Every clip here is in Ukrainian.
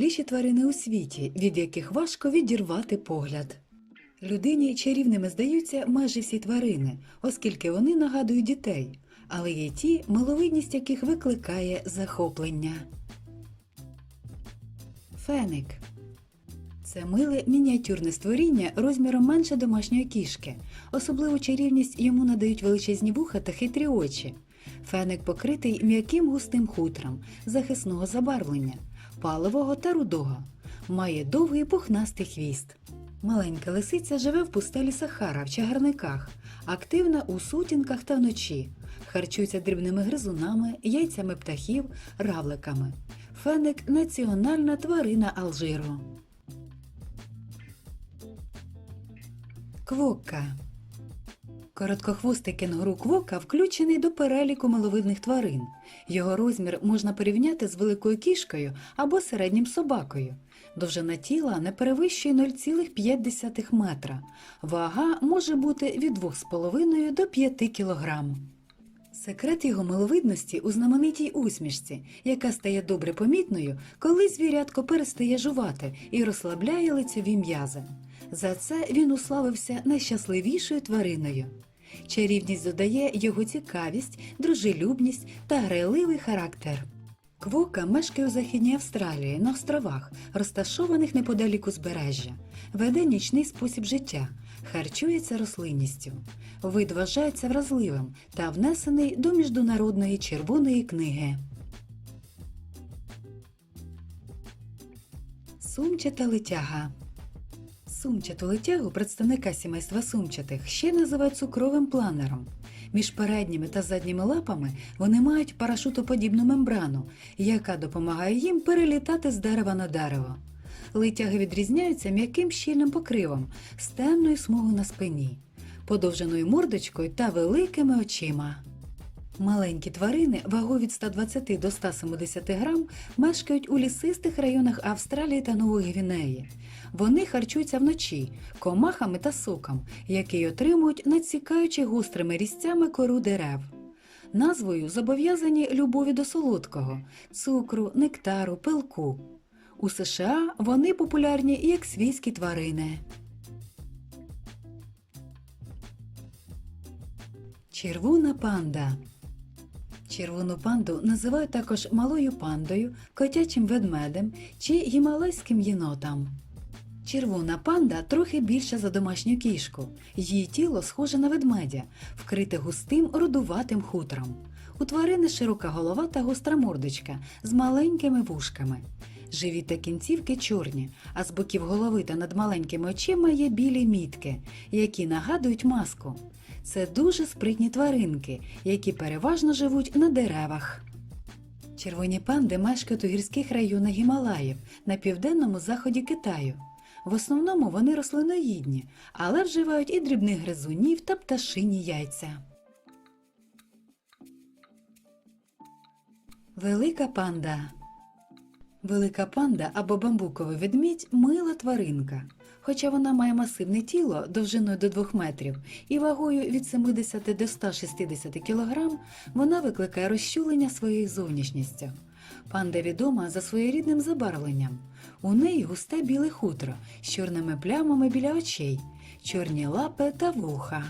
найвеселіші тварини у світі, від яких важко відірвати погляд. Людині чарівними здаються майже всі тварини, оскільки вони нагадують дітей, але є ті, миловидність яких викликає захоплення. Феник це миле мініатюрне створіння розміром менше домашньої кішки. Особливу чарівність йому надають величезні вуха та хитрі очі. Феник покритий м'яким густим хутром, захисного забарвлення, паливого та рудого. Має довгий пухнастий хвіст. Маленька лисиця живе в пустелі Сахара в чагарниках, активна у сутінках та вночі, харчується дрібними гризунами, яйцями птахів, равликами. Феник національна тварина Алжиру. Квокка. Короткохвостий кенгуру квока включений до переліку миловидних тварин. Його розмір можна порівняти з великою кішкою або середнім собакою. Довжина тіла не перевищує 0,5 метра. Вага може бути від 2,5 до 5 кг. Секрет його миловидності у знаменитій усмішці, яка стає добре помітною, коли звірятко перестає жувати і розслабляє лицеві м'язи. За це він уславився найщасливішою твариною. Чарівність додає його цікавість, дружелюбність та грайливий характер. Квока мешкає у Західній Австралії на островах, розташованих неподалік узбережжя, веде нічний спосіб життя, харчується рослинністю. Вид вважається вразливим та внесений до міжнародної червоної книги. Сумчата летяга Сумчату летягу представника сімейства сумчатих ще називають цукровим планером. Між передніми та задніми лапами вони мають парашутоподібну мембрану, яка допомагає їм перелітати з дерева на дерево. Летяги відрізняються м'яким щільним покривом з темною смугою на спині, подовженою мордочкою та великими очима. Маленькі тварини вагою від 120 до 170 грам мешкають у лісистих районах Австралії та Нової Гвінеї. Вони харчуються вночі комахами та соком, який отримують, надсікаючи гострими різцями кору дерев. Назвою зобов'язані любові до солодкого, цукру, нектару, пилку. У США вони популярні як свійські тварини. Червона панда. Червону панду називають також малою пандою, котячим ведмедем чи гімалайським єнотом. Червона панда трохи більша за домашню кішку. Її тіло схоже на ведмедя, вкрите густим рудуватим хутром. У тварини широка голова та гостра мордочка з маленькими вушками. Живіт та кінцівки чорні, а з боків голови та над маленькими очима є білі мітки, які нагадують маску. Це дуже спритні тваринки, які переважно живуть на деревах. Червоні панди мешкають у гірських районах Гімалаїв на південному заході Китаю. В основному вони рослиноїдні, але вживають і дрібних гризунів та пташині яйця. Велика панда Велика панда або бамбуковий ведмідь мила тваринка. Хоча вона має масивне тіло довжиною до 2 метрів і вагою від 70 до 160 кг, вона викликає розчулення своєю зовнішністю. Панда відома за своєрідним забарвленням. У неї густе біле хутро з чорними плямами біля очей, чорні лапи та вуха.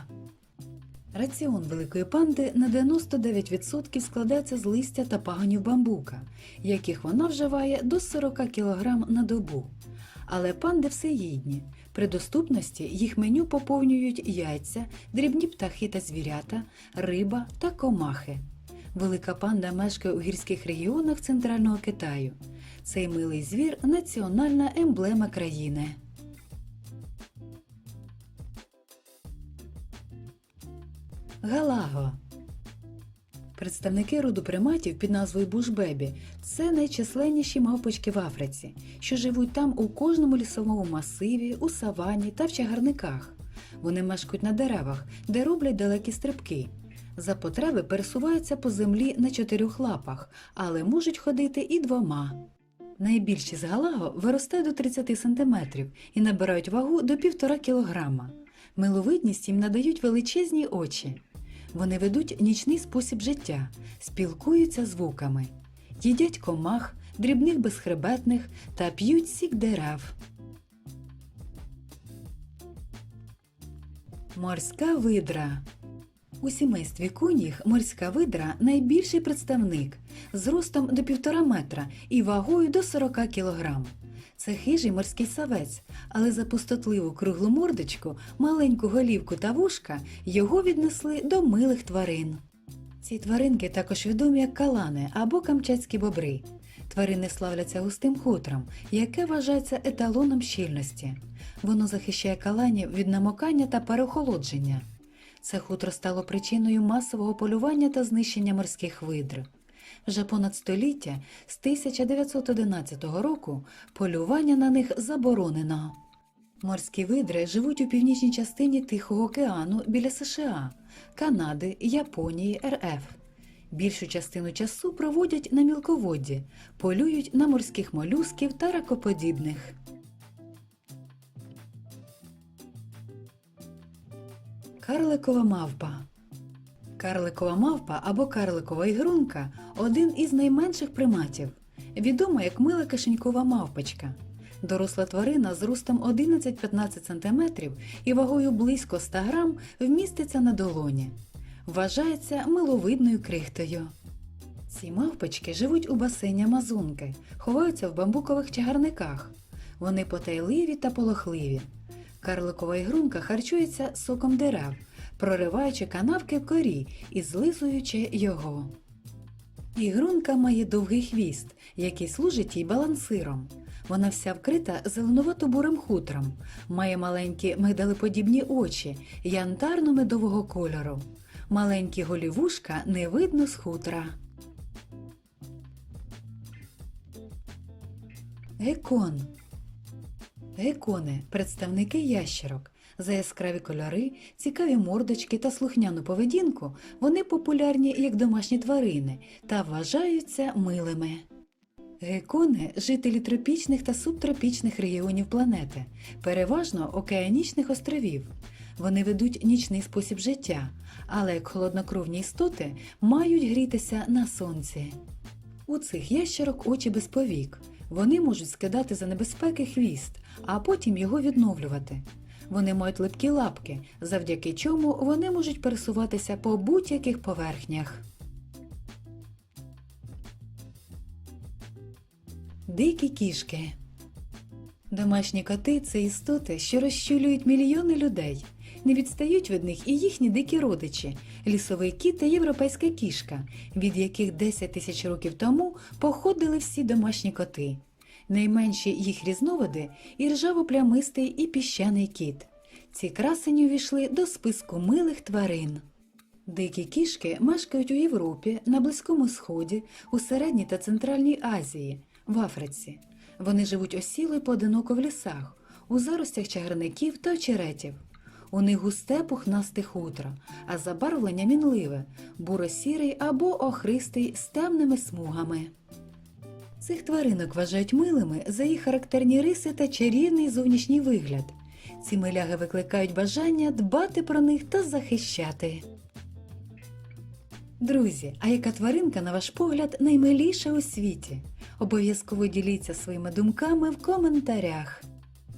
Раціон великої панди на 99% складається з листя та пагонів бамбука, яких вона вживає до 40 кг на добу. Але панди всеїдні. При доступності їх меню поповнюють яйця, дрібні птахи та звірята, риба та комахи. Велика панда мешкає у гірських регіонах центрального Китаю. Цей милий звір національна емблема країни. Галаго. Представники роду приматів під назвою Бушбебі це найчисленніші мавпочки в Африці, що живуть там у кожному лісовому масиві, у савані та в чагарниках. Вони мешкають на деревах, де роблять далекі стрибки. За потреби пересуваються по землі на чотирьох лапах, але можуть ходити і двома. Найбільші з галаго виростають до 30 см і набирають вагу до 1,5 кг. Миловидність їм надають величезні очі. Вони ведуть нічний спосіб життя, спілкуються звуками, їдять комах, дрібних безхребетних та п'ють сік дерев. Морська видра. У сімействі куніх морська видра найбільший представник з ростом до півтора метра і вагою до 40 кілограм. Це хижий морський савець, але за пустотливу круглу мордочку, маленьку голівку та вушка його віднесли до милих тварин. Ці тваринки також відомі як калани або камчатські бобри. Тварини славляться густим хутром, яке вважається еталоном щільності. Воно захищає каланів від намокання та переохолодження. Це хутро стало причиною масового полювання та знищення морських видр. Вже понад століття з 1911 року полювання на них заборонено. Морські видри живуть у північній частині Тихого океану біля США, Канади, Японії, РФ. Більшу частину часу проводять на мілководді, полюють на морських молюсків та ракоподібних. Карликова мавпа. Карликова мавпа або карликова ігрунка один із найменших приматів, відома як мила кишенькова мавпочка. Доросла тварина з ростом 11-15 см і вагою близько 100 грам вміститься на долоні. Вважається миловидною крихтою. Ці мавпочки живуть у басейні Амазонки, ховаються в бамбукових чагарниках. Вони потайливі та полохливі. Карликова ігрунка харчується соком дерев, прориваючи канавки в корі і злизуючи його. Ігрунка має довгий хвіст, який служить їй балансиром. Вона вся вкрита зеленувато-бурим хутром, має маленькі мигдалеподібні очі янтарно-медового кольору. Маленькі голівушка не видно з хутра. Гекон Гекони представники ящерок. За яскраві кольори, цікаві мордочки та слухняну поведінку вони популярні як домашні тварини та вважаються милими. Гекони жителі тропічних та субтропічних регіонів планети, переважно океанічних островів. Вони ведуть нічний спосіб життя, але як холоднокровні істоти мають грітися на сонці. У цих ящерок очі без повік. Вони можуть скидати за небезпеки хвіст, а потім його відновлювати. Вони мають липкі лапки, завдяки чому вони можуть пересуватися по будь-яких поверхнях. Дикі кішки. Домашні коти це істоти, що розчулюють мільйони людей. Не відстають від них і їхні дикі родичі лісовий кіт та європейська кішка, від яких 10 тисяч років тому походили всі домашні коти. Найменші їх різновиди і ржаво-плямистий і піщаний кіт. Ці красені увійшли до списку милих тварин. Дикі кішки мешкають у Європі, на Близькому Сході, у Середній та Центральній Азії, в Африці. Вони живуть осіло й поодиноко в лісах, у заростях чагарників та очеретів. У них густе пухнасте хутро, а забарвлення мінливе, буро-сірий або охристий з темними смугами. Цих тваринок вважають милими за їх характерні риси та чарівний зовнішній вигляд. Ці миляги викликають бажання дбати про них та захищати. Друзі, а яка тваринка, на ваш погляд, наймиліша у світі? Обов'язково діліться своїми думками в коментарях.